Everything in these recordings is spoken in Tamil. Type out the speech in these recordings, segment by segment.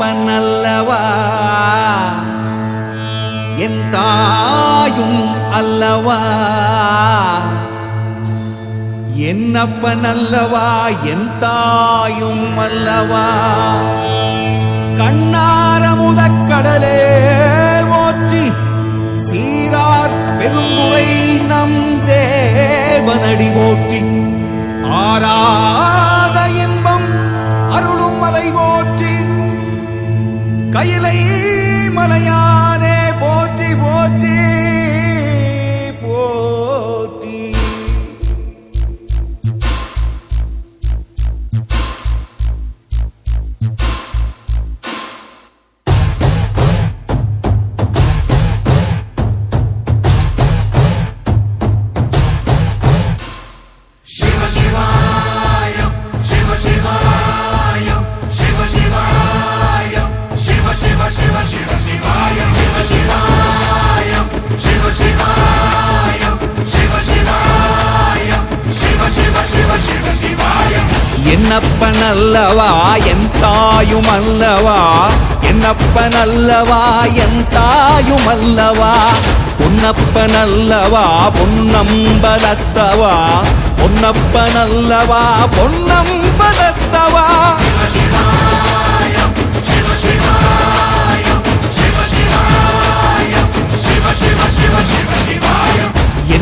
தகப்பனல்லவா என் தாயும் அல்லவா? என்னப்பனல்லவா என் தாயும் அல்லவா? கண்ணார முதக்கடலே ஓற்றி சீரார் பெருந்துரை நம் கையிலை மலையா என்னப்பன் அல்லவா என் தாயும் அல்லவா? என்னப்பன் அல்லவா என் தாயும் அல்லவா? பொன்னப்பன் அல்லவா பொன்னம்பலத்தவா? பொன்னப்பன் அல்லவா பொன்னம்பலத்தவா?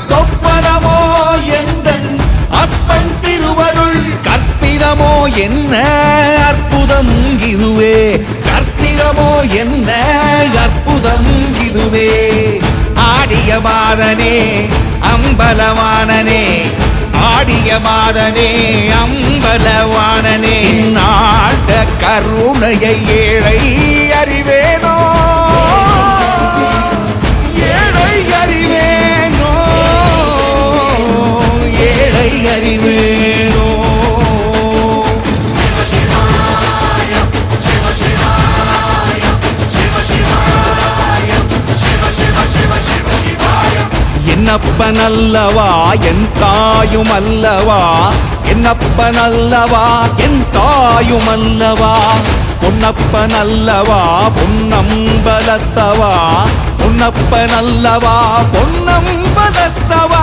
சொப்பனமோ எந்தன் அப்பன் திருவருள். கற்பிதமோ என்ன அற்புதம் இதுவே? கற்பிதமோ என்ன அற்புதம் இதுவே? ஆடிய மாதனே அம்பலவானனே ஆடிய மாதனே அம்பலவானனே நாட கருணையை ஏழை அறிவேனோ? என்னப்பன் அல்லவா என் தாயும் அல்லவா என்னப்பன் அல்லவா என் தாயும் அல்லவா பொன்னப்பன் அல்லவா பொன்னம்பலத்தவா? பொன்னப்பன் அல்லவா பொன்னம்பலத்தவா?